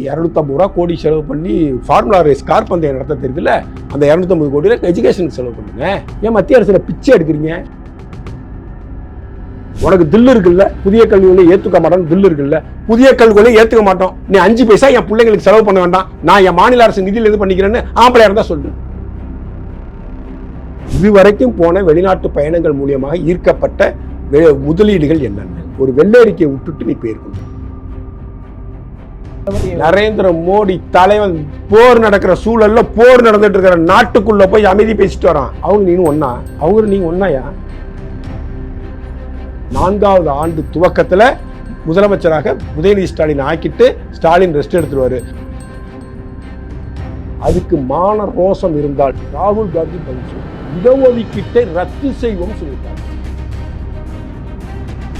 இரநூத்தம்பது ரூபா கோடி செலவு பண்ணி ஃபார்முலா ரேஸ் கார் பந்தயம் நடத்த தெரியுதுல்ல? அந்த இரநூத்தம்பது கோடியில் எஜுகேஷனுக்கு செலவு பண்ணுங்க. ஏன் மத்திய அரசில் பிச்சை எடுக்கிறீங்க? உனக்கு தில்லு இருக்குல்ல? புதிய கல்விகளை ஏத்துக்க மாட்டோம் தில்லு இருக்குல்ல? புதிய கல்விகளை ஏத்துக்க மாட்டோம். நீ அஞ்சு பைசா என் பிள்ளைங்களுக்கு செலவு பண்ண வேண்டாம். நான் என் மாநில அரசு நிதியில இது பண்ணிக்கிறேன்னு ஆம்பளையா இருந்தா சொல்லு. இதுவரைக்கும் போன வெளிநாட்டு பயணங்கள் மூலியமாக ஈர்க்கப்பட்ட வெ- முதலீடுகள் என்னென்ன? ஒரு வெள்ளரிக்கையை விட்டுட்டு நீ போயிருக்கணும். நரேந்திர மோடி தலைவன் போர் நடக்கிற சூழல்ல போர் நடந்துட்டு இருக்கிற நாட்டுக்குள்ள போய் அமைதி பேசிட்டு வரான். அவங்க நீனும் ஒன்னா? அவங்க நீங்க ஒன்னாயா? நான்காவது ஆண்டு துவக்கத்துல முதலமைச்சராக உதயநிதி ஸ்டாலின் ஆக்கிட்டு ஸ்டாலின் ரெஸ்ட் எடுத்துருவாரு. அதுக்கு மான ரோசம் இருந்தால் ராகுல் காந்தி பதில் இடஒதுக்கீட்டை ரத்து செய்வோம் சொல்லிட்டாங்க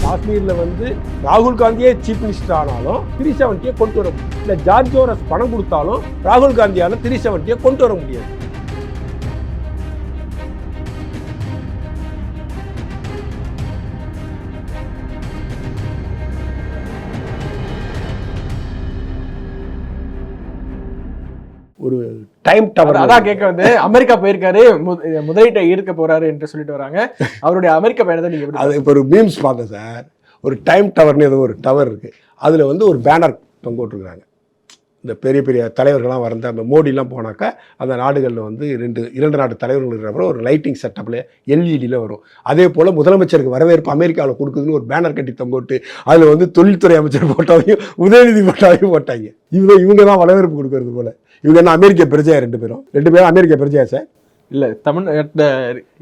காஷ்மீரில் வந்து ராகுல் காந்தியே சீஃப் மினிஸ்டர் ஆனாலும் த்ரீ செவன்ட்டியை கொண்டு வர முடியும் இல்லை ஜார்ஜ் ஜோரஸ் பணம் கொடுத்தாலும் ராகுல் காந்தியால் த்ரீ செவன்ட்டியை கொண்டு வர முடியாது. டைம் டவர் அதான் கேட்க வந்து அமெரிக்கா போயிருக்காரு முதலீட்டை ஈர்க்க போறாரு என்று சொல்லிட்டு வராங்க. அவருடைய அமெரிக்க பயணத்தை நீங்க அது இப்போ ஒரு மீம்ஸ் பார்த்தேன் சார். ஒரு டைம் டவர்னு ஏதோ ஒரு டவர் இருக்கு. அதில் வந்து ஒரு பேனர் தொங்க விட்டுருக்காங்க. இந்த பெரிய பெரிய தலைவர்கள்லாம் வரந்த அந்த மோடிலாம் போனாக்கா அந்த நாடுகளில் வந்து ரெண்டு இரண்டு நாட்டு தலைவர்கள் இருக்கிறப்ப ஒரு லைட்டிங் செட்டப்பில் எல்இடியில் வரும். அதே போல் முதலமைச்சருக்கு வரவேற்பு அமெரிக்காவில் கொடுக்குதுன்னு ஒரு பேனர் கட்டி தொங்க விட்டு அதில் வந்து தொழில்துறை அமைச்சர் போட்டாவையும் உதயநிதி போட்டாவையும் போட்டாங்க. இவங்க இவங்க தான் வரவேற்பு கொடுக்கறது போல. இவங்க என்ன அமெரிக்க பிரஜையா ரெண்டு பேரும்? ரெண்டு பேரும் அமெரிக்க பிரஜையா சார் இல்ல தமிழ்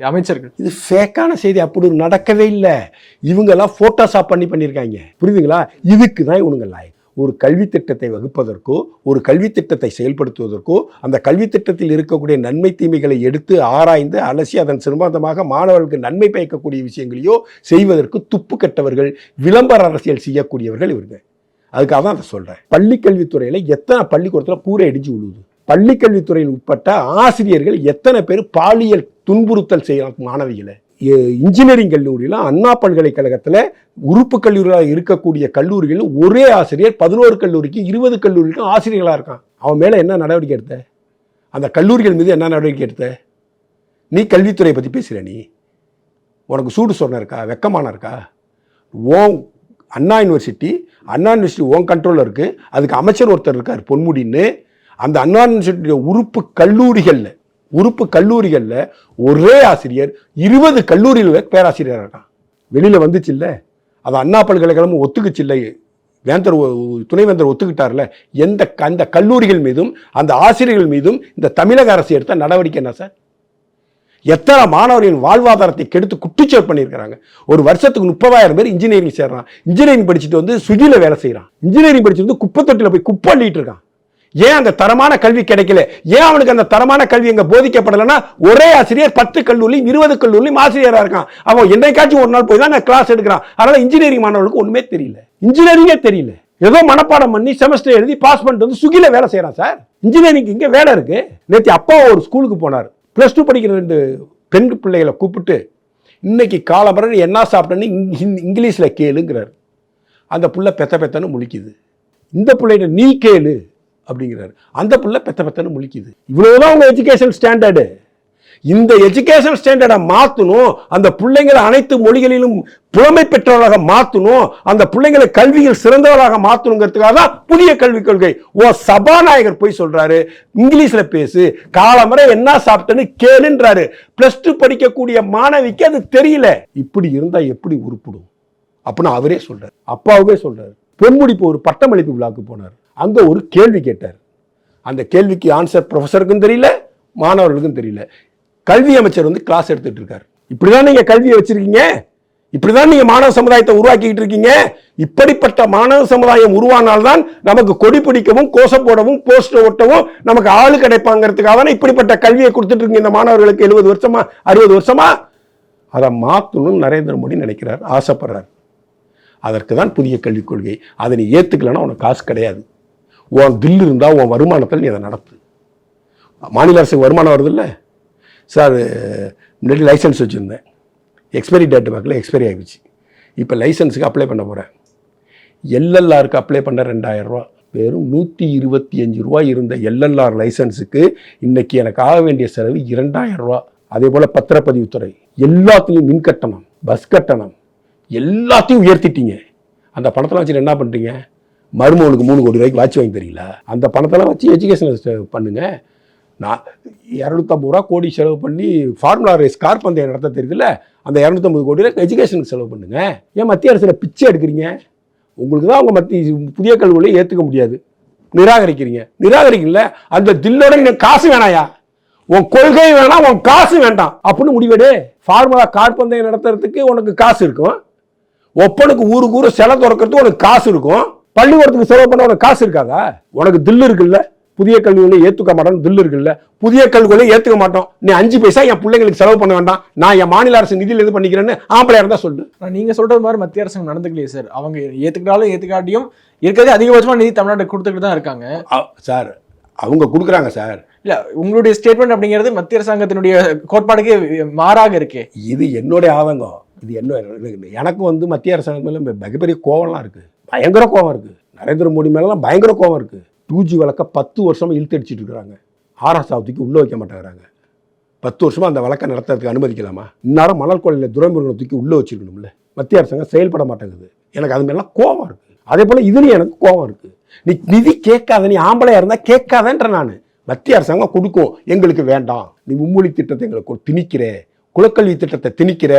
அமைச்சர்கள். இது ஃபேக்கான செய்தி அப்படி நடக்கவே இல்லை. இவங்கெல்லாம் ஃபோட்டோஷாப் பண்ணி பண்ணியிருக்காங்க. புரியுதுங்களா? இதுக்கு தான் இவனுங்க லாய் ஒரு கல்வி திட்டத்தை வகுப்பதற்கோ ஒரு கல்வி திட்டத்தை செயல்படுத்துவதற்கோ அந்த கல்வி திட்டத்தில் இருக்கக்கூடிய நன்மை தீமைகளை எடுத்து ஆராய்ந்து அலசி அதன் சிறுபாந்தமாக மாணவர்களுக்கு நன்மை பயக்கக்கூடிய விஷயங்களையோ செய்வதற்கு துப்பு கட்டவர்கள் விளம்பர அரசியல் செய்யக்கூடியவர்கள் இவங்க அதுக்காக தான் அதை சொல்கிறேன் பள்ளிக்கல்வித்துறையில் எத்தனை பள்ளிக்கூடத்தில் கூரை இடிஞ்சு விழுவுது? பள்ளிக்கல்வித்துறையில் உட்பட்ட ஆசிரியர்கள் எத்தனை பேர் பாலியல் துன்புறுத்தல் செய்யலாம் மாணவிகளை? இன்ஜினியரிங் கல்லூரியில் அண்ணா பல்கலைக்கழகத்தில் உறுப்பு கல்லூரிகளாக இருக்கக்கூடிய கல்லூரிகள் ஒரே ஆசிரியர் பதினோரு கல்லூரிக்கு இருபது கல்லூரிக்கும் ஆசிரியர்களாக இருக்கான். அவன் மேலே என்ன நடவடிக்கை எடுத்த? அந்த கல்லூரிகள் மீது என்ன நடவடிக்கை எடுத்த? நீ கல்வித்துறையை பற்றி பேசுகிற நீ. உனக்கு சூடு சொன்ன இருக்கா? வெக்கமான இருக்கா? ஓம் Anna university Anna university own கண்ட்ரோலில் இருக்குது அதுக்கு அமைச்சர் ஒருத்தர் இருக்கார் பொன்முடின்னு. அந்த அண்ணா யூனிவர்சிட்டியோட உறுப்பு கல்லூரிகளில் உறுப்பு கல்லூரிகளில் ஒரே ஆசிரியர் இருபது கல்லூரியில் பேராசிரியர் இருக்கான். வெளியில் வந்துச்சு இல்லை. அது அண்ணா பல்கலைக்கழகம் ஒத்துக்குச்சு இல்லை. வேந்தர் துணைவேந்தர் ஒத்துக்கிட்டார்ல. எந்த அந்த கல்லூரிகள் மீதும் அந்த ஆசிரியர்கள் மீதும் இந்த தமிழக அரசு எடுத்த நடவடிக்கை என்ன சார்? எத்தனை மாணவர்களின் வாழ்வாதாரத்தை கெடுத்து குட்டிச்சோர் பண்ணியிருக்கிறாங்க. ஒரு வருஷத்துக்கு முப்பதாயிரம் பேர் இன்ஜினியரிங் சேர்றான். இன்ஜினியரிங் படிச்சுட்டு வந்து ஸ்விக்கியில் வேலை செய்கிறான் இன்ஜினியரிங் படிச்சுட்டு வந்து குப்பை தொட்டியில் போய் குப்பை அள்ளிட்டு இருக்கான். ஏன் அந்த தரமான கல்வி கிடைக்கல? ஏன் அவனுக்கு அந்த தரமான கல்வி அங்கே போதிக்கப்படலைன்னா ஒரே ஆசிரியர் பத்து கல்லூரியும் இருபது கல்லூரியும் ஆசிரியராக இருக்கான். அவன் என்னைக்காச்சும் ஒரு நாள் போய் தான் நான் கிளாஸ் எடுக்கிறான். அதனால இன்ஜினியரிங் மாணவர்களுக்கு ஒன்றுமே தெரியல. இன்ஜினியரிங்கே தெரியல. ஏதோ மனப்பாடம் பண்ணி செமஸ்டர் எழுதி பாஸ் பண்ணிட்டு வந்து சுகில வேலை செய்கிறான் சார். இன்ஜினியரிங் இங்கே வேலை இருக்கு. நேற்று அப்பா ஒரு ஸ்கூலுக்கு போனார். ப்ளஸ் டூ படிக்கிற ரெண்டு பெண் பிள்ளைகளை கூப்பிட்டு இன்னைக்கு காலம்பரம் என்ன சாப்பிட்டேன்னு இங்~ கேளுங்கிறார். அந்த புள்ள பெத்த பெத்தன்னு முழிக்குது. இந்த பிள்ளைகிட்ட நீ கேளு. அப்படிங்கிறாரு. அந்த பிள்ளை பெத்த பெத்தன்னு முழிக்குது. இவ்வளோதான் உங்கள் எஜுகேஷன் ஸ்டாண்டர்டு இந்த எஜுகேஷன் ஸ்டாண்டர்டை மாற்றணும் அந்த பிள்ளைங்களை அனைத்து மொழிகளிலும் புலமை பெற்றவர்களாக மாற்றணும் அந்த பிள்ளைங்களை கல்வியில் சிறந்தவர்களாக மாற்றணுங்கிறதுக்காக தான் புதிய கல்விக் கொள்கை. ஓ சபாநாயகர் போய் சொல்கிறாரு இங்கிலீஷில் பேசு காலமுறை என்ன சாப்பிட்டேன்னு கேளுன்றாரு. ப்ளஸ் டூ படிக்கக்கூடிய மாணவிக்கு அது தெரியல. இப்படி இருந்தால் எப்படி உருப்பிடும்? அப்படின்னு அவரே சொல்கிறார் அப்பாவே சொல்கிறார் பொன்முடிப்பு ஒரு பட்டமளிப்பு விழாக்கு போனார். அங்கே ஒரு கேள்வி கேட்டார். அந்த கேள்விக்கு ஆன்சர் ப்ரொஃபஸருக்கும் தெரியல மாணவர்களுக்கும் தெரியல. கல்வி அமைச்சர் வந்து கிளாஸ் எடுத்துட்டு இப்படி இப்படிதான் நீங்கள் கல்வியை வச்சிருக்கீங்க? இப்படிதான் நீங்கள் மாணவ சமுதாயத்தை உருவாக்கிட்டு இருக்கீங்க? இப்படிப்பட்ட மாணவ சமுதாயம் உருவானால்தான் நமக்கு கொடி பிடிக்கவும் கோஷம் போடவும் போஸ்டர் ஒட்டவும் நமக்கு ஆளு கிடைப்பாங்கிறதுக்காக தான் இப்படிப்பட்ட கல்வியை கொடுத்துட்டு இருக்கீங்க இந்த மாணவர்களுக்கு எழுபது வருஷமா அறுபது வருஷமா? அதை மாற்றணும்னு நரேந்திர மோடி நினைக்கிறார் ஆசைப்படுறார். அதற்கு தான் புதிய கல்விக் கொள்கை. அதை நீ ஏற்றுக்கலன்னா உனக்கு காசு கிடையாது. உன் தில் இருந்தால் உன் வருமானத்தில் நீ அதை நடத்து. மாநில அரசுக்கு வருமானம் வருது இல்லை சார் முன்னாடி லைசன்ஸ் வச்சுருந்தேன். எக்ஸ்பைரி டேட் பார்க்கல எக்ஸ்பைரி ஆகிடுச்சு இப்போ லைசன்ஸுக்கு அப்ளை பண்ண போகிறேன் எல்எல்ஆருக்கு அப்ளை பண்ண ரெண்டாயிரரூவா வெறும் நூற்றி இருபத்தி அஞ்சு ரூபா இருந்த எல்எல்ஆர் லைசன்ஸுக்கு இன்றைக்கி எனக்கு ஆக வேண்டிய செலவு இரண்டாயிரம் ரூபா. அதே போல் பத்திரப்பதிவுத்துறை எல்லாத்துலேயும் மின் கட்டணம் பஸ் கட்டணம் எல்லாத்தையும் உயர்த்திட்டீங்க. அந்த பணத்தெல்லாம் வச்சு என்ன பண்ணுறீங்க மருமகனுக்கு மூணு கோடி ரூபாய்க்கு வாட்ச் வாங்கி தரீங்களா? அந்த பணத்தெல்லாம் வச்சு எஜுகேஷன் பண்ணுங்க. நான் இரநூத்தம்பது ரூபா கோடி செலவு பண்ணி ஃபார்முலா ரேஸ் கார் பந்தயம் நடத்த தெரியுதுல்ல? அந்த இரநூத்தம்பது கோடி ரூபாய் எஜுகேஷனுக்கு செலவு பண்ணுங்க. ஏன் மத்திய அரசில் பிச்சை எடுக்கிறீங்க? உங்களுக்கு தான் அவங்க மத்திய புதிய கல்வியை ஏற்றுக்க முடியாது. நிராகரிக்கிறீங்க. நிராகரிக்கல. அந்த தில்லோட எனக்கு காசு வேணாயா? உன் கொள்கை வேணாம் உன் காசு வேண்டாம். அப்படின்னு முடிவெடு. ஃபார்முலா கார் பந்தயம் நடத்துறதுக்கு உனக்கு காசு இருக்கும். ஒப்பனுக்கு ஊருக்கு ஊர் சிலை திறக்கிறதுக்கு உனக்கு காசு இருக்கும். பள்ளிக்கூடத்துக்கு செலவு பண்ண உனக்கு காசு இருக்காதா? உனக்கு தில்லு இருக்குல்ல? புதிய கல்விகளை ஏத்துக்க மாட்டோம் தில்லு இருக்குல்ல? புதிய கல்விகளை ஏத்துக்க மாட்டோம். நீ அஞ்சு பைசா என் பிள்ளைங்களுக்கு செலவு பண்ண வேண்டாம். நான் என் மாநில அரசு நிதியில் இது பண்ணிக்கிறேன்னு ஆம்பளையா இருந்தா சொல்லு. ஆனா நீங்க சொல்றது மாதிரி மத்திய அரசு நடந்துக்கலையே சார் அவங்க ஏத்துக்கிட்டாலும் ஏத்துக்காட்டியும் இருக்கிறதே அதிகபட்சமா நிதி தமிழ்நாட்டுக்கு கொடுத்துக்கிட்டு தான் இருக்காங்க. சார் அவங்க கொடுக்குறாங்க சார் இல்ல உங்களுடைய ஸ்டேட்மெண்ட் அப்படிங்கிறது மத்திய அரசாங்கத்தினுடைய கோட்பாடுக்கு மாறாக இருக்கே. இது என்னுடைய ஆதங்கம். இது என்ன எனக்கு வந்து மத்திய அரசாங்கம் மிக- மிகப்பெரிய கோவம்லாம் இருக்கு. பயங்கர கோவம் இருக்குது நரேந்திர மோடி மேலாம் பயங்கர கோவம் இருக்குது டூ ஜி வழக்கை பத்து வருஷமாக இழுத்தடிச்சிட்டு இருக்கிறாங்க. ஆர்எஸ் தூக்கி உள்ளே வைக்க மாட்டேங்கிறாங்க. பத்து வருஷமாக அந்த வழக்கை நடத்துறதுக்கு அனுமதிக்கலாமா? இந்நேரம் மணல் கொள்ளையில் துரைமுருகனை தூக்கி உள்ளே வச்சிருக்கணும்ல. மத்திய அரசாங்கம் செயல்பட மாட்டேங்குது. எனக்கு அது மேலாம் கோவம் இருக்குது அதே போல் இதுலேயும் எனக்கு கோவம் இருக்குது நீ நிதி கேட்காத நீ ஆம்பளையாக இருந்தால் கேட்காதன்ற நான். மத்திய அரசாங்கம் கொடுக்கும். எங்களுக்கு வேண்டாம். நீ மும்மொழி திட்டத்தை எங்களுக்கு திணிக்கிறேன் குலக்கல்வி திட்டத்தை திணிக்கிற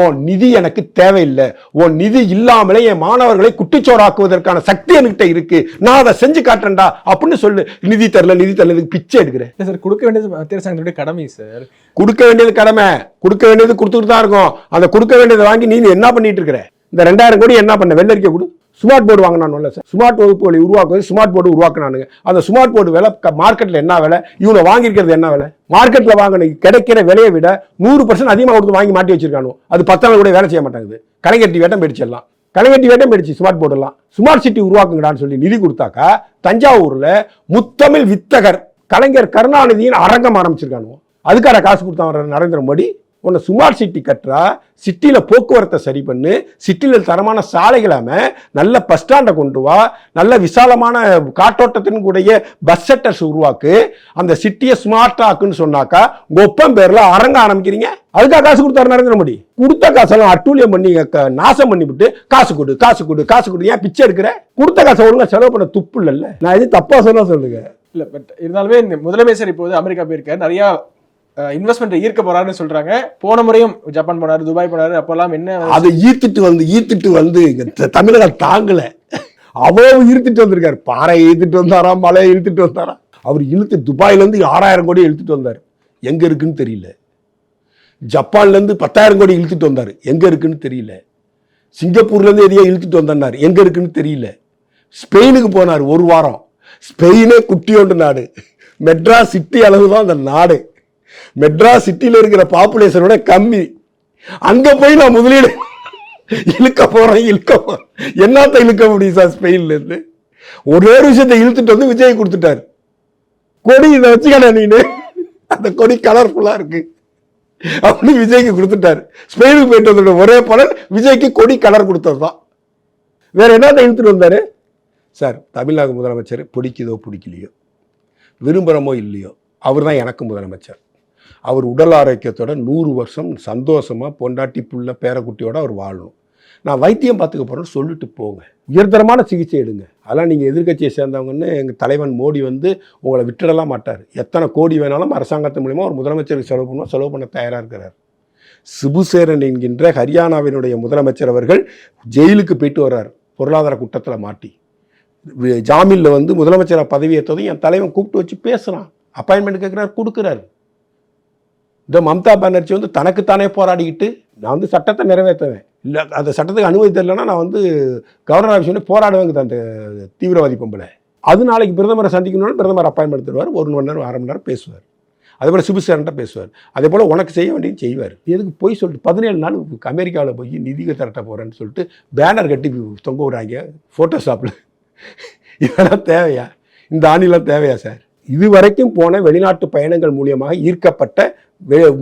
உன் நிதி எனக்கு தேவையில்லை. உன் நிதி இல்லாமலே என் மாணவர்களை குட்டிச்சோறாக்குவதற்கான சக்தி என்கிட்ட இருக்கு. நான் அதை செஞ்சு காட்டுறேன்டா அப்படின்னு சொல்லு. நிதி தரல நிதி தரல இதுக்கு பிச்சை எடுக்கிறேன் சார் கொடுக்க வேண்டியது மத்திய அரசாங்கத்தினுடைய கடமை சார். கொடுக்க வேண்டியது கடமை. கொடுக்க வேண்டியது கொடுத்துட்டு தான் இருக்கும். அந்த கொடுக்க வேண்டியதை வாங்கி நீ என்ன பண்ணிட்டு இருக்கிற? இந்த ரெண்டாயிரம் கோடி என்ன பண்ண? வெள்ளரிக்கை கொடு. ஸ்மார்ட் போர்டு வாங்கினான்ல சார் ஸ்மார்ட் வகுப்புகளை உருவாக்குவது ஸ்மார்ட் போர்டு உருவாக்குனானுங்க. அந்த ஸ்மார்ட் போர்டு விலை மார்க்கெட்டில் என்ன விலை? இவனை வாங்கியிருக்கிறது என்ன விலை? மார்க்கெட்டில் வாங்கின கிடைக்கிற விலையை விட நூறு பர்சன்ட் அதிகமாக கொடுத்து வாங்கி மாட்டி வச்சிருக்கானோ அது பத்தாள் கூட வேலை செய்ய மாட்டாங்குது. கலைஞட்டி வேட்டம் பிடிச்சிடலாம். கலைஞட்டி வேட்டம் போயிடுச்சு ஸ்மார்ட் போர்டெல்லாம் ஸ்மார்ட் சிட்டி உருவாக்குங்கடான்னு சொல்லி நிதி கொடுத்தாக்கா தஞ்சாவூர்ல முத்தமிழ் வித்தகர் கலைஞர் கருணாநிதியின் அரங்கம் ஆரம்பிச்சிருக்கானோ அதுக்கான காசு கொடுத்தான் நரேந்திர மோடி உன்னை சுமார் சிட்டி கட்டுறா சிட்டியில் போக்குவரத்தை சரி பண்ணு சிட்டியில் தரமான சாலைகளாமல் நல்ல பஸ் ஸ்டாண்டை கொண்டு வா நல்ல விசாலமான காற்றோட்டத்தின் கூடிய பஸ் செட்டர்ஸ் உருவாக்கு அந்த சிட்டியை ஸ்மார்ட் ஆக்குன்னு சொன்னாக்கா உங்கள் ஒப்பம் பேரில் அரங்க ஆரம்பிக்கிறீங்க. அதுக்காக காசு கொடுத்தாரு நரேந்திர மோடி? கொடுத்த காசெல்லாம் அட்டூழியம் பண்ணி க- நாசம் பண்ணிவிட்டு காசு கொடு காசு கொடு காசு கொடு ஏன் பிச்சை எடுக்கிற? கொடுத்த காசை ஒழுங்காக செலவு பண்ண துப்பு இல்லைல்ல. நான் எதுவும் தப்பாக சொல்ல சொல்லுங்க. இல்லை பட் இருந்தாலுமே இந்த முதலமைச்சர் இப்போது அமெரிக்கா போயிருக்காரு. நிறையா இன்வெஸ்ட்மெண்ட் ஈர்க்க போறாருன்னு சொல்றாங்க. போன முறையும் ஜப்பான் போனாரு துபாய் போனாரு அப்பெல்லாம் என்ன அதை ஈர்த்துட்டு வந்து ஈர்த்துட்டு வந்து இங்க த- தமிழகம் தாங்கல. அவ்வளவு இழுத்துட்டு வந்திருக்காரு. பாறை இழுத்துட்டு வந்தாரா மலையை இழுத்துட்டு வந்தாரா? அவர் இழுத்து துபாயில இருந்து ஆறாயிரம் கோடி இழுத்துட்டு வந்தார். எங்க இருக்குன்னு தெரியல. ஜப்பான்ல இருந்து பத்தாயிரம் கோடி இழுத்துட்டு வந்தார். எங்க இருக்குன்னு தெரியல. சிங்கப்பூர்ல இருந்து எதையோ இழுத்துட்டு வந்தார். எங்க இருக்குன்னு தெரியல. ஸ்பெயினுக்கு போனார் ஒரு வாரம். ஸ்பெயினே குட்டியோண்டு நாடு. மெட்ராஸ் சிட்டி அளவு தான் அந்த நாடு. மெட்ராஸ் சிட்டியில் இருக்கிற பாப்புலேஷனோட கம்மி. அங்கே போய் நான் முதலீடு இழுக்க போகிறேன் இழுக்க போறேன் என்னத்த இழுக்க முடியும் சார் ஸ்பெயின்லேருந்து ஒரே ஒரு விஷயத்தை இழுத்துட்டு வந்து விஜய் கொடுத்துட்டாரு. கொடி இதை வச்சுக்கடா நீனு. அந்த கொடி கலர்ஃபுல்லாக இருக்கு. அப்படின்னு விஜய்க்கு கொடுத்துட்டாரு. ஸ்பெயினுக்கு போயிட்டு வந்தோட ஒரே பலன் விஜய்க்கு கொடி கலர் கொடுத்தது தான் வேற என்னத்த இழுத்துட்டு வந்தார்? சார் தமிழ்நாடு முதலமைச்சர் பிடிக்குதோ பிடிக்கலையோ விரும்புகிறமோ இல்லையோ அவர் தான் எனக்கு முதலமைச்சர். அவர் உடல் ஆரோக்கியத்தோட நூறு வருஷம் சந்தோஷமாக பொண்டாட்டி புள்ள பேரக்குட்டியோட அவர் வாழணும். நான் வைத்தியம் பார்த்துக்க போகிறேன்னு சொல்லிட்டு போங்க. உயர்தரமான சிகிச்சை எடுங்க. அதெல்லாம் நீங்கள் எதிர்க்கட்சியை சேர்ந்தவங்கன்னு எங்கள் தலைவன் மோடி வந்து உங்களை விட்டுடலாம் மாட்டார். எத்தனை கோடி வேணாலும் அரசாங்கத்து மூலிமா ஒரு முதலமைச்சருக்கு செலவு பண்ணுவோம் செலவு பண்ண தயாராக இருக்கிறார். சிபுசேரன் என்கின்ற ஹரியானாவினுடைய முதலமைச்சர் அவர்கள் ஜெயிலுக்கு போயிட்டு வர்றார். பொருளாதார குற்றத்தில் மாட்டி. ஜாமீனில் வந்து முதலமைச்சர் பதவி ஏற்றதும் என் தலைவன் கூப்பிட்டு வச்சு பேசுகிறான் அப்பாயின்மெண்ட் கேட்குறாரு கொடுக்குறாரு. இந்த மம்தா பானர்ஜி வந்து தனக்குத்தானே போராடிக்கிட்டு நான் வந்து சட்டத்தை நிறைவேற்றுவேன். இல்லை அந்த சட்டத்துக்கு அனுமதி தரலைன்னா நான் வந்து கவர்னர் ஆஃபீஸ் வந்து போராடுவேங்க அந்த தீவிரவாதி பொம்பளை. அது நாளைக்கு பிரதமரை சந்திக்கணும்னு பிரதமர் அப்பாயின்மெண்ட் தருவார் ஒரு மணி நேரம் அரை மணி நேரம் பேசுவார். அதே போல் சிபுசேரன்ட்ட பேசுவார். அதே போல் உனக்கு செய்ய வேண்டியது செய்வார். எதுக்கு போய் சொல்லிட்டு பதினேழு நாள் அமெரிக்காவில் போய் நிதிகள் திரட்ட போகிறேன்னு சொல்லிட்டு பேனர் கட்டி தொங்க விடுறாங்க ஃபோட்டோஷாப்பில் இதெல்லாம் தேவையா? இந்த ஆணிலாம் தேவையா சார் இது வரைக்கும் போன வெளிநாட்டு பயணங்கள் மூலியமாக ஈர்க்கப்பட்ட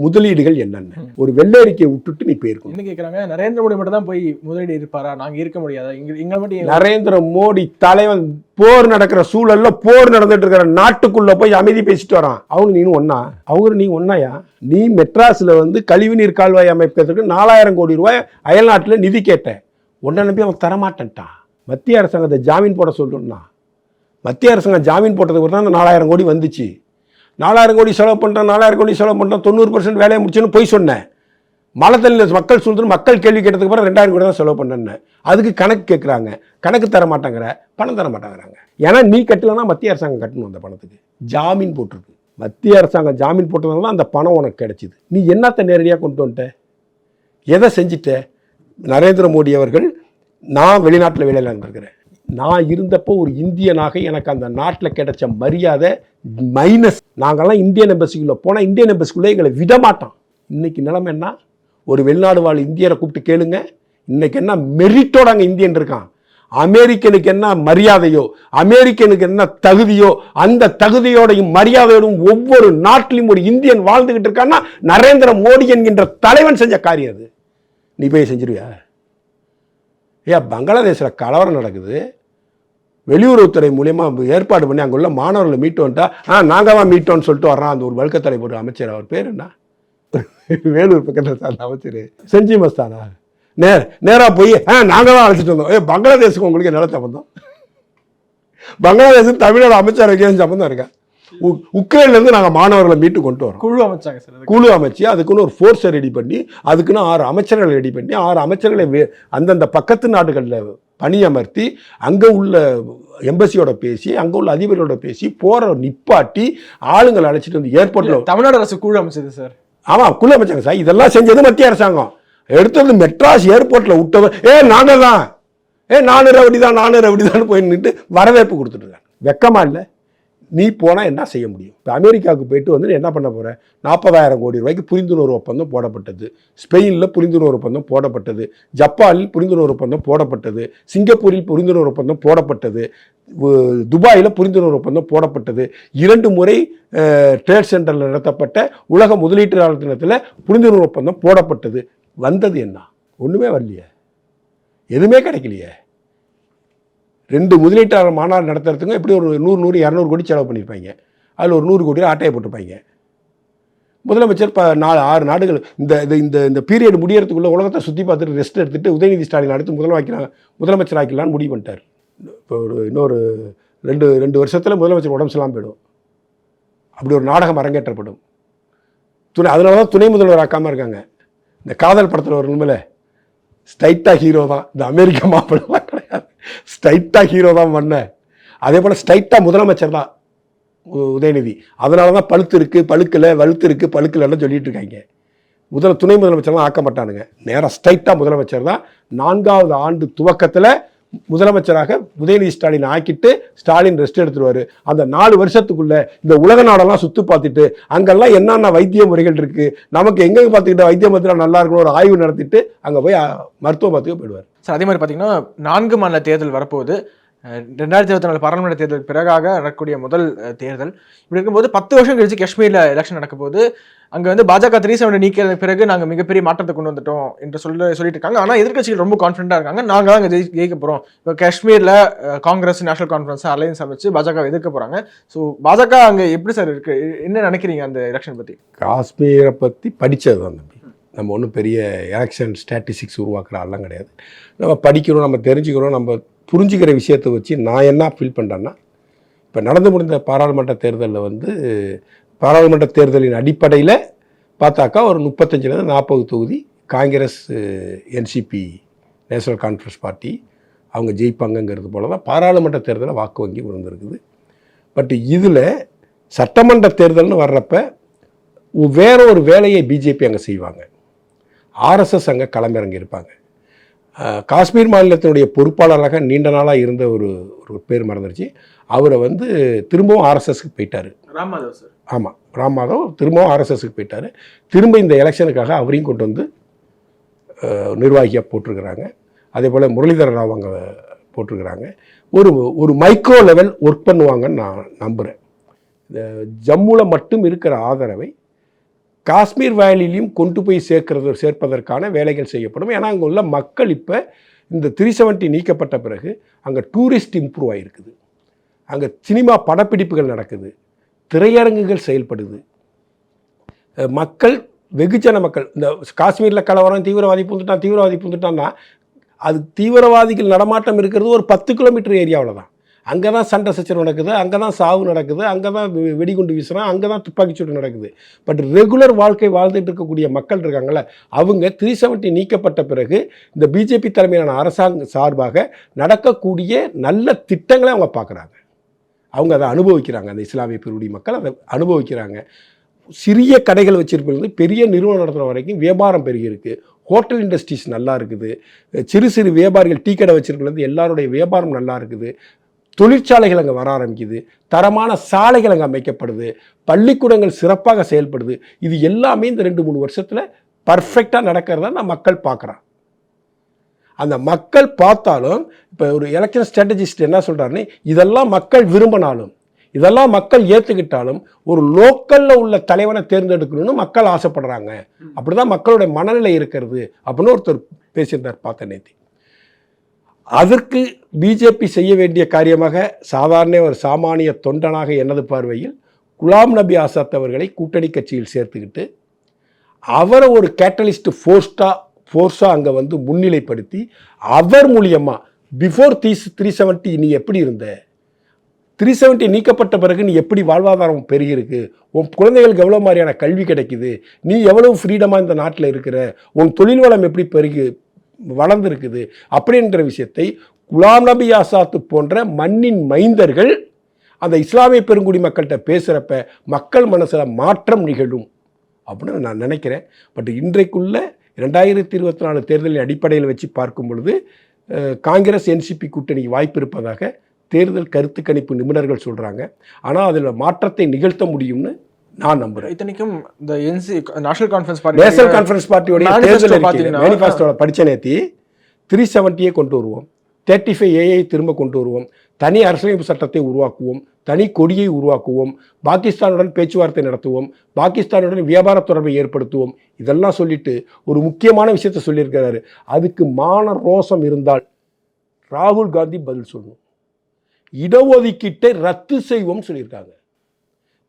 முதலீடுகள் என்னென்ன? ஒரு வெள்ளை அறிக்கையை விட்டுட்டு நீ போயிருக்கணும். என்ன கேக்குறாங்க? நரேந்திர மோடி மட்டும் தான் போய் முதலீடு இருப்பாரா? நாங்க இருக்க முடியாதா? இங்க எங்களை மட்டும் நரேந்திர மோடி தலைவன் போர் நடக்கிற சூழல்ல போர் நடந்துட்டு இருக்கிற நாட்டுக்குள்ள போய் அமைதி பேசிட்டு வரான். அவங்க நீ ஒன்னா அவங்க நீ ஒன்னாயா நீ மெட்ராஸ்ல வந்து கழிவுநீர் கால்வாய் அமைப்பதற்கு நாலாயிரம் கோடி ரூபாய் அயல்நாட்டுல நிதி கேட்ட. உன்னை நம்பி அவன் தரமாட்டேன்ட்டான். மத்திய அரசாங்கத்தை ஜாமீன் போட சொல்லிட்டுனா மத்திய அரசாங்கம் ஜாமீன் போட்டதுக்கு தான் அந்த நாலாயிரம் கோடி வந்துச்சு. நாலாயிரம் கோடி செலவு பண்ணுறேன் நாலாயிரம் கோடி செலவு பண்ணுறோம் தொண்ணூறு பர்சன்ட் வேலையை முடிச்சுன்னு போய் சொன்னேன். மலத்தல்ல மக்கள் சூழ்ந்து மக்கள் கேள்வி கேட்டதுக்கு அப்புறம் ரெண்டாயிரம் கோடி தான் செலவு பண்ணேன்னு. அதுக்கு கணக்கு கேட்குறாங்க கணக்கு தர மாட்டாங்கிற பணம் தர மாட்டாங்கிறாங்க. ஏன்னா நீ கட்டலன்னா மத்திய அரசாங்கம் கட்டணும் அந்த பணத்துக்கு. ஜாமீன் போட்டிருக்கு. மத்திய அரசாங்கம் ஜாமீன் போட்டதுனால தான் அந்த பணம் உனக்கு கிடைச்சிது. நீ என்னத்தை நேரடியாக கொண்டு வந்துட்ட எதை செஞ்சிட்ட? நரேந்திர மோடி அவர்கள் நான் வெளிநாட்டில் வேலையில் இருந்திருக்கிறேன் நான் இருந்தப்போ ஒரு இந்தியனாக எனக்கு அந்த நாட்டில் கிடைச்ச மரியாதை மைனஸ் நாங்கள்லாம் இந்தியன் எம்பசிக்குள்ளே போனால் இந்தியன் எம்பசிக்குள்ளே எங்களை விட இன்றைக்கி இன்னைக்கு நிலைமை என்ன? ஒரு வெளிநாடு வாழ் இந்தியரை கூப்பிட்டு கேளுங்க. இன்றைக்கி என்ன மெரிட்டோட அங்கே இந்தியன் இருக்கான். அமெரிக்கனுக்கு என்ன மரியாதையோ அமெரிக்கனுக்கு என்ன தகுதியோ அந்த தகுதியோடையும் மரியாதையோடும் ஒவ்வொரு நாட்டிலும் ஒரு இந்தியன் வாழ்ந்துகிட்டு இருக்கான்னா நரேந்திர மோடி என்கின்ற தலைவன் செஞ்ச காரியம் அது. நீ போய் செஞ்சிருவியா? ஏன் பங்களாதேஷில் கலவரம் நடக்குது. வெளியுறவுத்துறை மூலியமா ஏற்பாடு பண்ணி அங்கே உள்ள மாணவர்களை மீட்டு வந்துட்டா ஆ நாங்கள் தான் மீட்டோம்னு சொல்லிட்டு வர்றான் அந்த ஒரு வழுக்கத்தலை போட்டு அமைச்சர். அவர் பேர் என்ன? வேலூர் பக்கத்தில் சார் அமைச்சர். செஞ்சி மஸ்தானா? நேர் நேராக போய் ஆ நாங்கள் தான் அழைச்சிட்டு வந்தோம். ஏ பங்களாதேஷுக்கு உங்களுக்கு நில சம்பந்தம்? பங்களாதேஷ் தமிழோட அமைச்சர் வைக்க சம்பந்தம் இருக்கா? உக்ரைன்லேருந்து நாங்கள் மாணவர்களை மீட்டு கொண்டு வரோம் குழு அமைச்சாங்க சார். குழு அமைச்சு அதுக்குன்னு ஒரு ஃபோர்ஸை ரெடி பண்ணி அதுக்குன்னு ஆறு அமைச்சர்களை ரெடி பண்ணி ஆறு அமைச்சர்களை வே- அந்தந்த பக்கத்து நாடுகளில் பணியமர்த்தி அங்கே உள்ள எம்பசியோட பேசி அங்கே உள்ள அதிபரோட பேசி போகிற நிப்பாட்டி ஆளுங்களை அழைச்சிட்டு வந்து ஏர்போர்ட்டில் தமிழ்நாடு அரசு குழு அமைச்சது சார். ஆமாம் குழு அமைச்சாங்க சார். இதெல்லாம் செஞ்சது மத்திய அரசாங்கம். எடுத்து வந்து மெட்ராஸ் ஏர்போர்ட்டில் விட்டவன் ஏ நாங்கள் தான் ஏ நானூறு ரவுடி தான் நானூறு ரவுடி தான் போய் வரவேற்பு கொடுத்துட்டு இருக்காங்க. வெக்கமா இல்லை? நீ போனால் என்ன செய்ய முடியும்? இப்போ அமெரிக்காவுக்கு போயிட்டு வந்து என்ன பண்ண போகிற நாற்பதாயிரம் கோடி ரூபாய்க்கு புரிந்துணர்வு ஒப்பந்தம் போடப்பட்டது. ஸ்பெயினில் புரிந்துணர்வு ஒப்பந்தம் போடப்பட்டது. ஜப்பானில் புரிந்துணர்வு ஒப்பந்தம் போடப்பட்டது. சிங்கப்பூரில் புரிந்துணர்வு ஒப்பந்தம் போடப்பட்டது. துபாயில் புரிந்துணர்வு ஒப்பந்தம் போடப்பட்டது. இரண்டு முறை ட்ரேட் சென்டரில் நடத்தப்பட்ட உலக முதலீட்டாளர் தினத்தில் புரிந்துணர்வு ஒப்பந்தம் போடப்பட்டது. வந்தது என்ன? ஒன்றுமே வரலையே. எதுவுமே கிடைக்கலையே. ரெண்டு முதலீட்டாளர் மாநாடு நடத்துறதுக்கும் எப்படி ஒரு நூறு நூறு இரநூறு கோடி செலவு பண்ணியிருப்பாங்க. அதில் ஒரு நூறு கோடி ஆட்டையை போட்டிருப்பாங்க. முதலமைச்சர் ப நாலு ஆறு நாடுகள் இந்த இது இந்த இந்த பீரியட் முடியறதுக்குள்ள உலகத்தை சுற்றி பார்த்துட்டு ரெஸ்ட் எடுத்துட்டு உதயநிதி ஸ்டாலின் அடுத்து முதலமைச்சர் முதலமைச்சர் ஆக்கிடலான்னு முடிவு பண்ணிட்டார். இப்போ ஒரு இன்னொரு ரெண்டு ரெண்டு வருஷத்தில் முதலமைச்சர் உடம்பு சரியில்லாம போயிடும். அப்படி ஒரு நாடகம் அரங்கேற்றப்படும். துணை அதனால தான் துணை முதல்வர் ஆக்காமல் இருக்காங்க. இந்த காதல் படத்தில் ஒரு நிமில ஸ்ட்ரைட்டாக ஹீரோ தான் இந்த அமெரிக்க மாப்பிள்ளை. ஸ்ட்ரைட்டாக ஹீரோ தான் பண்ண அதே போல் ஸ்ட்ரைட்டாக முதலமைச்சர் தான் உ- உதயநிதி. அதனால தான் பழுத்து இருக்கு பழுக்கல வலுத்து இருக்கு பழுக்கலன்னு சொல்லிட்டு இருக்காங்க. முதல் துணை முதலமைச்சர்லாம் ஆக்க மாட்டானுங்க நேராக ஸ்ட்ரைட்டாக முதலமைச்சர் தான் நான்காவது ஆண்டு துவக்கத்தில் முதலமைச்சராக உதயநிதி ஸ்டாலின் ஆக்கிட்டு ஸ்டாலின் ரெஸ்ட் எடுத்துருவாரு. அந்த நாலு வருஷத்துக்குள்ள இந்த உலக நாடெல்லாம் சுத்து பார்த்துட்டு அங்கெல்லாம் என்னென்ன வைத்திய முறைகள் இருக்கு நமக்கு எங்க பார்த்துக்கிட்ட வைத்திய மருத்துவம் நல்லா இருக்கணும் ஒரு ஆய்வு நடத்திட்டு அங்க போய் மருத்துவ பார்த்துக்க போயிடுவார். சார் அதே மாதிரி பார்த்தீங்கன்னா நான்கு மாநில தேர்தல் வரப்போகுது. ரெண்டாயிரத்தி இருபத்தி நாலு பாராளுமன்ற தேர்தல் பிறகாக நடக்கக்கூடிய முதல் தேர்தல். இப்படி இருக்கும்போது பத்து வருஷம் கழிச்சு காஷ்மீரில் எலெக்ஷன் நடக்கும்போது போது வந்து பாஜக த்ரீ செவன் நீக்கிற பிறகு நாங்கள் மிகப்பெரிய மாற்றத்தை கொண்டு வந்துட்டோம் என்று சொல்ல சொல்லிட்டு இருக்காங்க. ஆனால் எதிர்க்கட்சிகள் ரொம்ப கான்ஃபிடண்டா இருக்காங்க. நாங்கள் தான் அங்கே ஜெயி- ஜெயிக்க போகிறோம் இப்போ காஷ்மீரில் காங்கிரஸ் நேஷனல் கான்ஃபரன்ஸ் அலையன்ஸ் அமைச்சு பாஜக எதிர்க்க போகிறாங்க ஸோ பாஜக அங்கே எப்படி சார் இருக்கு? என்ன நினைக்கிறீங்க அந்த எலெக்ஷன் பற்றி காஷ்மீரை பற்றி படித்தது தான் தம்பி. நம்ம ஒன்றும் பெரிய எலெக்ஷன் ஸ்டாட்டிஸ்டிக்ஸ் உருவாக்குற ஆள்லாம் கிடையாது. நம்ம படிக்கிறோம் நம்ம தெரிஞ்சுக்கிறோம் நம்ம புரிஞ்சுக்கிற விஷயத்தை வச்சு நான் என்ன ஃபீல் பண்ணுறேன்னா இப்போ நடந்து முடிந்த பாராளுமன்ற தேர்தலில் வந்து பாராளுமன்ற தேர்தலின் அடிப்படையில் பார்த்தாக்கா ஒரு முப்பத்தஞ்சுலேருந்து நாற்பது தொகுதி Congress NCP National Conference party அவங்க ஜெயிப்பாங்கங்கிறது போல தான் பாராளுமன்ற தேர்தலில் வாக்கு வங்கி விழுந்திருக்குது பட் இதில் சட்டமன்ற தேர்தல்னு வர்றப்ப வேற ஒரு வேலையை பிஜேபி அங்கே செய்வாங்க. ஆர்எஸ்எஸ் அங்கே களமிறங்கி இருப்பாங்க காஷ்மீர் மாநிலத்தினுடைய பொறுப்பாளராக நீண்ட நாளாக இருந்த ஒரு ஒரு பேர் மறந்துருச்சு. அவரை வந்து திரும்பவும் ஆர்எஸ்எஸ்க்கு போயிட்டார். ராம் மாதவ் சார். ஆமாம் ராம் மாதவ் திரும்பவும் ஆர்எஸ்எஸ்க்கு போயிட்டார். திரும்ப இந்த எலெக்ஷனுக்காக அவரையும் கொண்டு வந்து நிர்வாகியாக போட்டிருக்கிறாங்க. அதே போல் முரளிதர ராவ் அங்கே போட்டிருக்கிறாங்க. ஒரு ஒரு மைக்ரோ லெவல் ஒர்க் பண்ணுவாங்கன்னு நான் நம்புகிறேன் இந்த ஜம்முவில் மட்டும் இருக்கிற ஆதரவை காஷ்மீர் வயலிலையும் கொண்டு போய் சேர்க்கிறது சேர்ப்பதற்கான வேலைகள் செய்யப்படும். ஏன்னா அங்கே உள்ள மக்கள் இப்போ இந்த த்ரீ செவன்ட்டி நீக்கப்பட்ட பிறகு அங்கே டூரிஸ்ட் இம்ப்ரூவ் ஆகிருக்குது அங்கே சினிமா படப்பிடிப்புகள் நடக்குது. திரையரங்குகள் செயல்படுது. மக்கள் வெகுஜன மக்கள் இந்த காஷ்மீரில் கலவரம் தீவிரவாதி பூந்துட்டான் தீவிரவாதி பூந்துட்டான்னா அது தீவிரவாதிகள் நடமாட்டம் இருக்கிறது ஒரு பத்து கிலோமீட்டர் ஏரியாவில் தான் அங்கே தான் சண்டை சச்சரவு நடக்குது அங்கே தான் சாவு நடக்குது அங்கே தான் வெடிகுண்டு வீசுகிறான் அங்கே தான் துப்பாக்கிச்சூடு நடக்குது. பட் ரெகுலர் வாழ்க்கை வாழ்ந்துட்டு இருக்கக்கூடிய மக்கள் இருக்காங்கல்ல அவங்க த்ரீ செவன்ட்டி நீக்கப்பட்ட பிறகு இந்த பிஜேபி தலைமையிலான அரசாங்க சார்பாக நடக்கக்கூடிய நல்ல திட்டங்களை அவங்க பார்க்குறாங்க. அவங்க அதை அனுபவிக்கிறாங்க. அந்த இஸ்லாமிய பெருடி மக்கள் அதை அனுபவிக்கிறாங்க. சிறிய கடைகள் வச்சிருப்பது பெரிய நிறுவனம் நடத்துகிற வரைக்கும் வியாபாரம் பெருகியிருக்கு. ஹோட்டல் இண்டஸ்ட்ரீஸ் நல்லா இருக்குது. சிறு சிறு வியாபாரிகள் டீ கடை வச்சிருக்கிறது எல்லாருடைய வியாபாரம் நல்லா இருக்குது. தொழிற்சாலைகள் அங்கே வர ஆரம்பிக்குது. தரமான சாலைகள் அங்கே அமைக்கப்படுது. பள்ளிக்கூடங்கள் சிறப்பாக செயல்படுது. இது எல்லாமே இந்த ரெண்டு மூணு வருஷத்தில் பர்ஃபெக்டாக நடக்கிறத நான் மக்கள் பார்க்குறான் அந்த மக்கள் பார்த்தாலும் இப்போ ஒரு எலெக்ஷன் ஸ்ட்ராட்டஜிஸ்ட் என்ன சொல்கிறாருன்னு இதெல்லாம் மக்கள் விரும்பினாலும் இதெல்லாம் மக்கள் ஏற்றுக்கிட்டாலும் ஒரு லோக்கலில் உள்ள தலைவனை தேர்ந்தெடுக்கணும்னு மக்கள் ஆசைப்படுறாங்க. அப்படிதான் மக்களுடைய மனநிலை இருக்கிறது அப்படின்னு ஒருத்தர் பேசியிருந்தார் பார்த்த நேத்தி. அதற்கு பிஜேபி செய்ய வேண்டிய காரியமாக சாதாரண ஒரு சாமானிய தொண்டனாக எனது பார்வையில் குலாம் நபி ஆசாத் அவர்களை கூட்டணி கட்சியில் சேர்த்துக்கிட்டு அவரை ஒரு கேட்டலிஸ்ட் ஃபோர்ஸ்டா ஃபோர்ஸாக அங்கே வந்து முன்னிலைப்படுத்தி அவர் மூலியமாக பிஃபோர் தீஸ் த்ரீ செவன்ட்டி நீ எப்படி இருந்த? த்ரீ செவன்ட்டி நீக்கப்பட்ட பிறகு நீ எப்படி வாழ்வாதாரம் பெருகிருக்கு உன் குழந்தைகளுக்கு எவ்வளோ மாதிரியான கல்வி கிடைக்குது? நீ எவ்வளவு ஃப்ரீடமாக இந்த நாட்டில் இருக்கிற? உன் தொழில் வளம் எப்படி பெருகி வளர்ந்துருக்குது. அப்படின்ற விஷயத்தை குலாம் நபி ஆசாத்து போன்ற மண்ணின் மைந்தர்கள் அந்த இஸ்லாமிய பெருங்குடி மக்கள்கிட்ட பேசுகிறப்ப மக்கள் மனசில் மாற்றம் நிகழும் அப்படின்னு நான் நினைக்கிறேன். பட் இன்றைக்குள்ள ரெண்டாயிரத்தி இருபத்தி நாலு தேர்தலின் அடிப்படையில் வச்சு பார்க்கும் பொழுது காங்கிரஸ் என்சிபி கூட்டணிக்கு வாய்ப்பு இருப்பதாக தேர்தல் கருத்து கணிப்பு நிபுணர்கள் சொல்கிறாங்க ஆனால் அதில் மாற்றத்தை நிகழ்த்த முடியும்னு நான் நம்புகிறேன் இத்தனைக்கும் இந்த NC National Conference National party Conference பார்ட்டியோடைய Manifesto தேர்தல் மேனிஃபெஸ்டோட படிச்ச நேத்தி த்ரீ செவன்ட்டியே கொண்டு வருவோம். தேர்ட்டி ஃபைவ் ஏஐ திரும்ப கொண்டு வருவோம். தனி அரசியலமைப்பு சட்டத்தை உருவாக்குவோம். தனி கொடியை உருவாக்குவோம். பாகிஸ்தானுடன் பேச்சுவார்த்தை நடத்துவோம். பாகிஸ்தானுடன் வியாபார தொடர்பை ஏற்படுத்துவோம். இதெல்லாம் சொல்லிட்டு ஒரு முக்கியமான விஷயத்தை சொல்லியிருக்கிறாரு. அதுக்கு மான ரோசம் இருந்தால் ராகுல் காந்தி பதில் சொல்லணும். இடஒதுக்கீட்டை ரத்து செய்வோம் சொல்லியிருக்காங்க.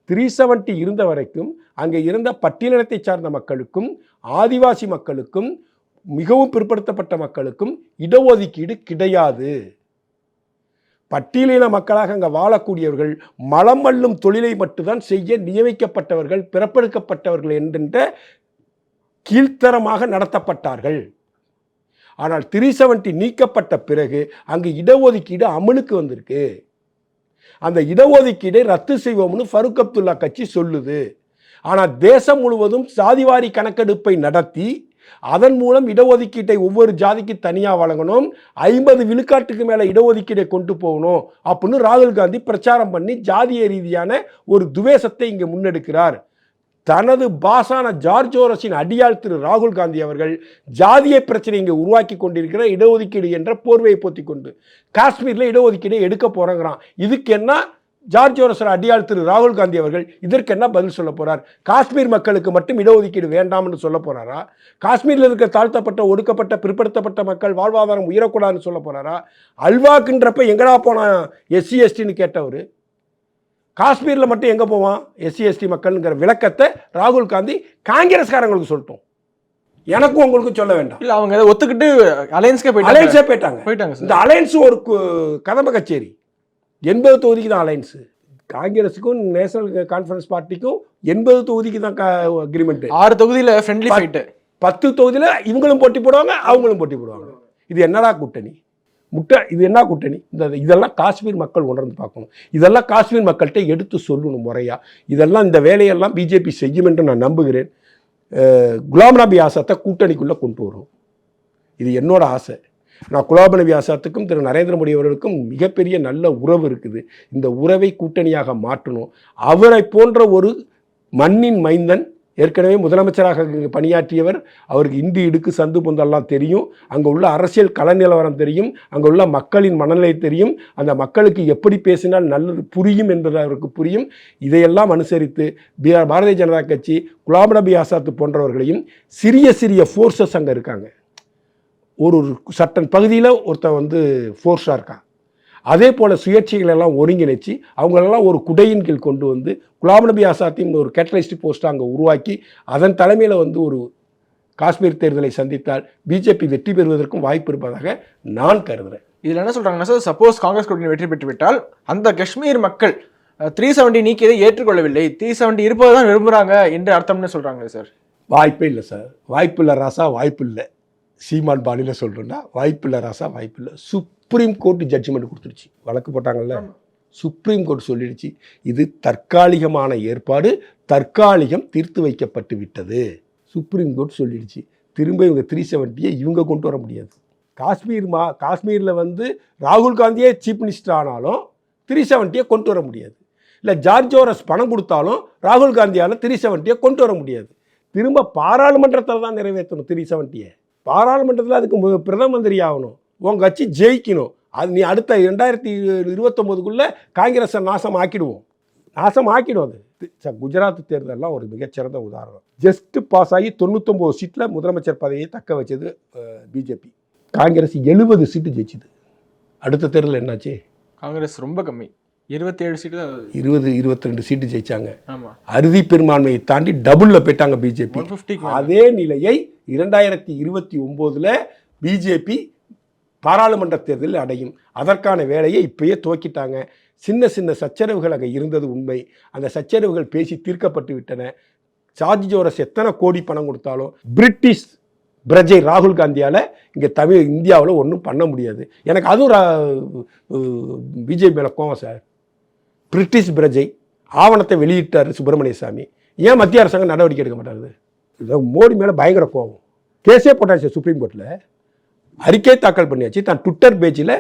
த்ரீ செவன்ட்டி இருந்த வரைக்கும் அங்கே இருந்த பட்டியலினத்தை சார்ந்த மக்களுக்கும் ஆதிவாசி மக்களுக்கும் மிகவும் பிற்படுத்தப்பட்ட மக்களுக்கும் இடஒதுக்கீடு கிடையாது. பட்டியலின மக்களாக அங்கே வாழக்கூடியவர்கள் மலம் அள்ளும் தொழிலை மட்டும்தான் செய்ய நியமிக்கப்பட்டவர்கள் பிறப்பெடுக்கப்பட்டவர்கள் என்கின்ற கீழ்த்தரமாக நடத்தப்பட்டார்கள். ஆனால் த்ரீ செவன்ட்டி நீக்கப்பட்ட பிறகு அங்கு இடஒதுக்கீடு அமலுக்கு வந்திருக்கு. அந்த இடஒதுக்கீடை ரத்து செய்வோம்னு ஃபருக் அப்துல்லா கட்சி சொல்லுது. ஆனால் தேசம் முழுவதும் சாதிவாரி கணக்கெடுப்பை நடத்தி அதன் மூலம் இடஒதுக்கீட்டை ஒவ்வொரு ஜாதிக்கு தனியாக வழங்கணும் ஐம்பது விழுக்காட்டுக்கு மேலே இடஒதுக்கீடை கொண்டு போகணும் அப்படின்னு ராகுல் காந்தி பிரச்சாரம் பண்ணி ஜாதிய ரீதியான ஒரு துவேஷத்தை இங்கே முன்னெடுக்கிறார். தனது பாசான ஜார்ஜ் ஓரஸின் அடியாள் திரு ராகுல் காந்தி அவர்கள் ஜாதிய பிரச்சனை இங்கே உருவாக்கி கொண்டிருக்கிற இடஒதுக்கீடு என்ற போர்வையை போத்தி கொண்டு காஷ்மீரில் இடஒதுக்கீடு எடுக்க போகிறேங்கிறான் இதுக்கு என்ன ஜார்ஜ் ஓரசர் அடியாள் திரு ராகுல் காந்தி அவர்கள் இதற்கு என்ன பதில் சொல்ல போறார்? காஷ்மீர் மக்களுக்கு மட்டும் இடஒதுக்கீடு வேண்டாம்னு சொல்ல போறாரா? காஷ்மீரில் இருக்க தாழ்த்தப்பட்ட ஒடுக்கப்பட்ட பிற்படுத்தப்பட்ட மக்கள் வாழ்வாதாரம் உயரக்கூடாதுன்னு சொல்ல போறாரா? அல்வாக்குன்றப்ப எங்கடா போனா எஸ்சி எஸ்டின்னு கேட்டவர்? காஷ்மீரில் மட்டும் எங்கே போவான்? எஸ்சி எஸ்டி மக்கள்ங்கிற விளக்கத்தை ராகுல் காந்தி காங்கிரஸ்காரங்களுக்கு சொல்லட்டும். எனக்கும் உங்களுக்கும் சொல்ல வேண்டாம். இல்ல அவங்க ஒத்துக்கிட்டு அலையன்ஸ்க்கே போயிட்டாங்க. அலைன்ஸே போயிட்டாங்க. போயிட்டாங்க இந்த அலையன்ஸ் ஒரு கதம்ப கச்சேரி. எண்பது தொகுதிக்கு தான் அலையன்ஸு. காங்கிரஸுக்கும் நேஷனல் கான்ஃபரன்ஸ் பார்ட்டிக்கும் எண்பது தொகுதிக்கு தான் அக்ரிமெண்ட் ஆறு தொகுதியில ஃப்ரெண்ட்லி ஃபைட் பத்து தொகுதியில் இவங்களும் போட்டி போடுவாங்க அவங்களும் போட்டி போடுவாங்க. இது என்னடா கூட்டணி? முட்டை இது என்ன கூட்டணி? இந்த இதெல்லாம் காஷ்மீர் மக்கள் உணர்ந்து பார்க்கணும். இதெல்லாம் காஷ்மீர் மக்கள்கிட்ட எடுத்து சொல்லணும் முறையாக இதெல்லாம் இந்த வேலையெல்லாம் பிஜேபி செய்யும் என்று நான் நம்புகிறேன். குலாம் நபி ஆசாத்தை கூட்டணிக்குள்ளே கொண்டு வரும். இது என்னோட ஆசை. நான் குலாம் நபி ஆசாத்துக்கும் திரு நரேந்திர மோடி அவர்களுக்கும் மிகப்பெரிய நல்ல உறவு இருக்குது. இந்த உறவை கூட்டணியாக மாற்றணும். அவரை போன்ற ஒரு மண்ணின் மைந்தன் ஏற்கனவே முதலமைச்சராக இங்கே பணியாற்றியவர் அவருக்கு இந்தி இடுக்கு சந்து பொந்தெல்லாம் தெரியும். அங்கே உள்ள அரசியல் கள நிலவரம் தெரியும். அங்கே உள்ள மக்களின் மனநிலை தெரியும். அந்த மக்களுக்கு எப்படி பேசினால் நல்லது புரியும் என்பது அவருக்கு புரியும். இதையெல்லாம் அனுசரித்து பீகார் பாரதிய ஜனதா கட்சி குலாம் நபி ஆசாத் போன்றவர்களையும் சிறிய சிறிய ஃபோர்ஸஸ் அங்கே இருக்காங்க. ஒரு ஒரு சட்டன் பகுதியில் ஒருத்தன் வந்து ஃபோர்ஸாக இருக்கான். அதே போல் சுயேட்சைகளை எல்லாம் ஒருங்கிணைச்சு அவங்களெல்லாம் ஒரு குடையின் கீழ் கொண்டு வந்து குலாம் நபி ஆசாத்தின் ஒரு கேட்டலிஸ்ட் போஸ்ட்டை அங்கே உருவாக்கி அதன் தலைமையில் வந்து ஒரு காஷ்மீர் தேர்தலை சந்தித்தால் பிஜேபி வெற்றி பெறுவதற்கும் வாய்ப்பு இருப்பதாக நான் கருதுகிறேன் இதுல என்ன சொல்றாங்கன்னா சார் சப்போஸ் காங்கிரஸ் கூட்டணி வெற்றி பெற்று விட்டால் அந்த காஷ்மீர் மக்கள் த்ரீ செவன்டி நீக்கியதை ஏற்றுக்கொள்ளவில்லை. த்ரீ செவன்டி இருப்பதுதான் விரும்புறாங்க என்று அர்த்தம்னு சொல்றாங்க சார் வாய்ப்பே இல்லை சார் வாய்ப்பு இல்லை ராசா வாய்ப்பு இல்லை. சீமான் பாணியில் சொல்கிறேன்னா வாய்ப்பு இல்லை ராசா வாய்ப்பு இல்லை சுப்ரீம் கோர்ட் ஜட்ஜ்மெண்ட் கொடுத்துருச்சு. வழக்கு போட்டாங்கல்ல? சுப்ரீம் கோர்ட் சொல்லிடுச்சு. இது தற்காலிகமான ஏற்பாடு தற்காலிகம் தீர்த்து வைக்கப்பட்டு விட்டது. சுப்ரீம் கோர்ட் சொல்லிடுச்சு. திரும்ப இவங்க த்ரீ செவன்ட்டியை இவங்க கொண்டு வர முடியாது. காஷ்மீர் மா காஷ்மீரில் வந்து ராகுல் காந்தியே சீஃப் மினிஸ்டர் ஆனாலும் த்ரீ செவன்ட்டியை கொண்டு வர முடியாது. இல்லை ஜார்ஜோரஸ் பணம் கொடுத்தாலும் ராகுல் காந்தியால் த்ரீ செவன்ட்டியை கொண்டு வர முடியாது. திரும்ப பாராளுமன்றத்தில் தான் நிறைவேற்றணும் த்ரீ செவன்ட்டியை பாராளுமன்றத்தில் அதுக்கு பிரதம மந்திரி ஆகணும். உன் கட்சி ஜெயிக்கணும். அது நீ அடுத்த ரெண்டாயிரத்தி இருபத்தொம்போதுக்குள்ளே காங்கிரஸை நாசம் ஆக்கிடுவோம். நாசம் ஆக்கிடும் அது. குஜராத் தேர்தல்லாம் ஒரு மிகச்சிறந்த உதாரணம். ஜஸ்ட் பாஸ் ஆகி தொண்ணூத்தொம்பது சீட்டில் முதலமைச்சர் பதவியை தக்க வச்சது பிஜேபி காங்கிரஸ் எழுபது சீட்டு ஜெயிச்சுது. அடுத்த தேர்தல் என்னாச்சு? காங்கிரஸ் ரொம்ப கம்மி. இருபத்தி ஏழு சீட்டு தான் இருபது இருபத்தி ரெண்டு சீட்டு ஜெயிச்சாங்க. அறுதி பெரும்பான்மையை தாண்டி டபுளில் போயிட்டாங்க பிஜேபி அதே நிலையை இரண்டாயிரத்தி இருபத்தி ஒம்போதில் பிஜேபி பாராளுமன்ற தேர்தலில் அடையும். அதற்கான வேலையை இப்பயே துவக்கிட்டாங்க. சின்ன சின்ன சச்சரவுகள் அங்கே இருந்தது உண்மை. அந்த சச்சரவுகள் பேசி தீர்க்கப்பட்டு விட்டன. சார்ஜ் ஜோரஸ் எத்தனை கோடி பணம் கொடுத்தாலும் பிரிட்டிஷ் பிரஜை ராகுல் காந்தியால் இங்கே தமிழ் இந்தியாவில் ஒன்றும் பண்ண முடியாது. எனக்கு அதுவும் பிஜேபி மேலே கோவம் சார். பிரிட்டிஷ் பிரஜை ஆவணத்தை வெளியிட்டார் சுப்பிரமணிய சாமி. ஏன் மத்திய அரசாங்கம் நடவடிக்கை எடுக்க மாட்டாரு மோடி மேலே பயங்கர கோபம். கேஸே போட்டாச்சு சுப்ரீம் கோர்ட்டில் அறிக்கை தாக்கல் பண்ணியாச்சு. தான் ட்விட்டர் பேஜில்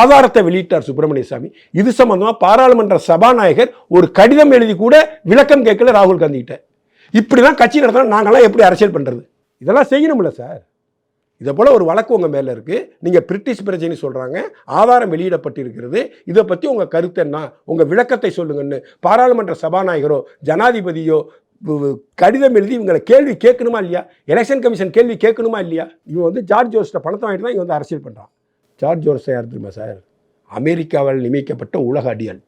ஆதாரத்தை வெளியிட்டார் சுப்பிரமணிய சாமி. இது சம்பந்தமாக பாராளுமன்ற சபாநாயகர் ஒரு கடிதம் எழுதி கூட விளக்கம் கேட்கல ராகுல் காந்தி கிட்ட இப்படி தான் கட்சி நடத்தினா நாங்களாம் எப்படி அரசியல் பண்ணுறது இதெல்லாம் செய்யணும்ல சார். இதை போல் ஒரு வழக்கு உங்கள் மேலே இருக்குது நீங்கள் பிரிட்டிஷ் பிரச்சனை சொல்கிறாங்க ஆதாரம் வெளியிடப்பட்டிருக்கிறது. இதை பற்றி உங்கள் கருத்து என்ன? உங்கள் விளக்கத்தை சொல்லுங்கன்னு பாராளுமன்ற சபாநாயகரோ ஜனாதிபதியோ கடிதம் எழுதி இவங்களை கேள்வி கேட்கணுமா இல்லையா? எலெக்ஷன் கமிஷன் கேள்வி கேட்கணுமா இல்லையா? இவன் வந்து ஜார்ஜ் ஜோர்ஸ்ட பணத்தை வாங்கிட்டு தான் இவன் வந்து அரசியல் பண்ணுறான் ஜார்ஜ் ஜோர்ஸ் யார் தெரியுமா சார்? அமெரிக்காவால் நியமிக்கப்பட்ட உலக அடியாள்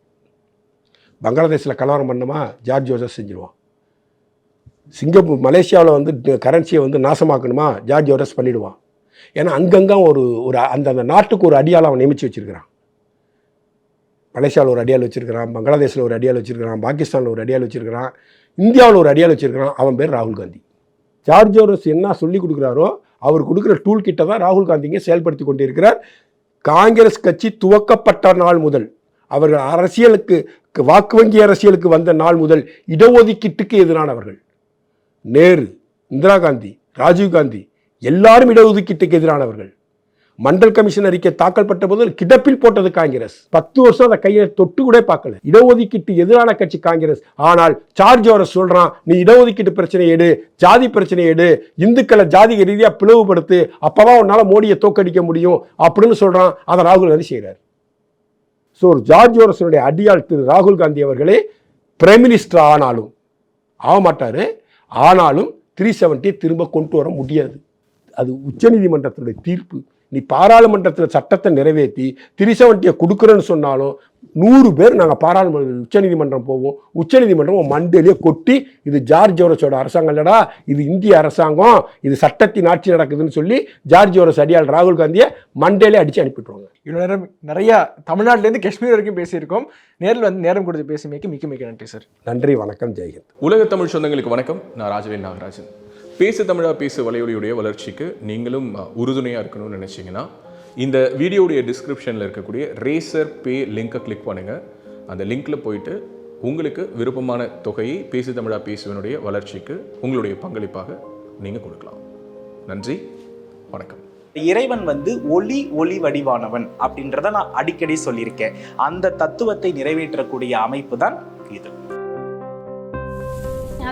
பங்களாதேஷில் கலவரம் பண்ணுமா? ஜார்ஜ் ஜோசஸ் செஞ்சிருவான். சிங்கப்பூர் மலேசியாவில் வந்து கரன்சியை வந்து நாசமாக்கணுமா? ஜார்ஜ் ஜோரஸ் பண்ணிவிடுவான் ஏன்னா அங்கங்கே ஒரு ஒரு அந்தந்த நாட்டுக்கு ஒரு அடியால் அவன் நியமித்து வச்சிருக்கிறான். மலேசியாவில் ஒரு அடியால் வச்சுருக்கிறான் பங்களாதேஷில் ஒரு அடியால் வச்சிருக்கிறான் பாகிஸ்தானில் ஒரு அடியால் வச்சுருக்கிறான். இந்தியாவில் ஒரு அடியால் வச்சுருக்கிறான். அவன் பேர் ராகுல் காந்தி. ஜார்ஜ் ஜோரஸ் என்ன சொல்லி கொடுக்குறாரோ அவர் கொடுக்குற டூல் கிட்ட தான் ராகுல் காந்திங்க செயல்படுத்தி கொண்டிருக்கிறார். காங்கிரஸ் கட்சி துவக்கப்பட்ட நாள் முதல் அவர்கள் அரசியலுக்கு வாக்கு வங்கி அரசியலுக்கு வந்த நாள் முதல் இடஒதுக்கீட்டுக்கு எதிரானவர்கள். நேரு இந்திரா காந்தி ராஜீவ் காந்தி எல்லாரும் இடஒதுக்கீட்டுக்கு எதிரானவர்கள். மண்டல் கமிஷன் அறிக்கை தாக்கல் பட்ட போது கிடப்பில் போட்டது காங்கிரஸ். பத்து வருஷம் அதை கையை தொட்டு கூட பார்க்கல. இடஒதுக்கீட்டு எதிரான கட்சி காங்கிரஸ். ஆனால் சார்ஜ் வர சொல்றான் நீ இடஒதுக்கீட்டு பிரச்சனை எடு ஜாதி பிரச்சனை எடு இந்துக்களை ஜாதி ரீதியா பிளவுபடுத்து அப்பதான் உன்னால மோடியை தோக்கடிக்க முடியும் அப்படின்னு சொல்றான். அதை ராகுல் காந்தி செய்கிறார் ஸோ ஜார்ஜ் ஓரசனுடைய அடியாள் திரு ராகுல் காந்தி அவர்களே பிரைம் மினிஸ்டர் ஆனாலும் ஆக மாட்டாரு ஆனாலும் த்ரீ செவன்ட்டியை திரும்ப கொண்டு வர முடியாது. அது உச்சநீதிமன்றத்தினுடைய தீர்ப்பு. நீ பாராளுமன்றத்தில் சட்டத்தை நிறைவேற்றி த்ரீ செவன்ட்டியை கொடுக்குறேன்னு சொன்னாலும் நூறு பேர் நாங்கள் பாராளுமன்ற உச்சநீதிமன்றம் போவோம். உச்சநீதிமன்றம் உன் மண்டையிலேயே கொட்டி இது ஜார்ஜ் ஜோரஸோட அரசாங்கம் இல்லடா இது இந்திய அரசாங்கம் இது சட்டத்தின் ஆட்சி நடக்குதுன்னு சொல்லி ஜார்ஜ் ஜோரஸ் அடியாள் ராகுல் காந்தியை மண்டையிலே அடித்து அனுப்பிட்டுருவாங்க இவ்வளோ நேரம் நிறைய தமிழ்நாட்டிலேருந்து காஷ்மீர் வரைக்கும் பேசியிருக்கோம். நேரில் வந்து நேரம் கொடுத்து பேசிமைக்கு மிக்க மிக்க நன்றி சார். நன்றி வணக்கம் ஜெய்ஹிந்த். உலக தமிழ் சொந்தங்களுக்கு வணக்கம். நான் ராஜவேல் நாகராஜன். பேசு தமிழா பேசு வலையொலியுடைய வளர்ச்சிக்கு நீங்களும் உறுதுணையாக இருக்கணும்னு நினச்சிங்கன்னா இந்த வீடியோடைய டிஸ்கிரிப்ஷனில் இருக்கக்கூடிய ரேசர் பே லிங்க்கை கிளிக் பண்ணுங்கள் அந்த லிங்க்கில் போயிட்டு உங்களுக்கு விருப்பமான தொகையை பேசு தமிழா பேசுவனுடைய வளர்ச்சிக்கு உங்களுடைய பங்களிப்பாக நீங்கள் கொடுக்கலாம். நன்றி வணக்கம். இறைவன் வந்து ஒளி ஒளி வடிவானவன் அப்படின்றத நான் அடிக்கடி சொல்லியிருக்கேன். அந்த தத்துவத்தை நிறைவேற்றக்கூடிய அமைப்பு தான் இது.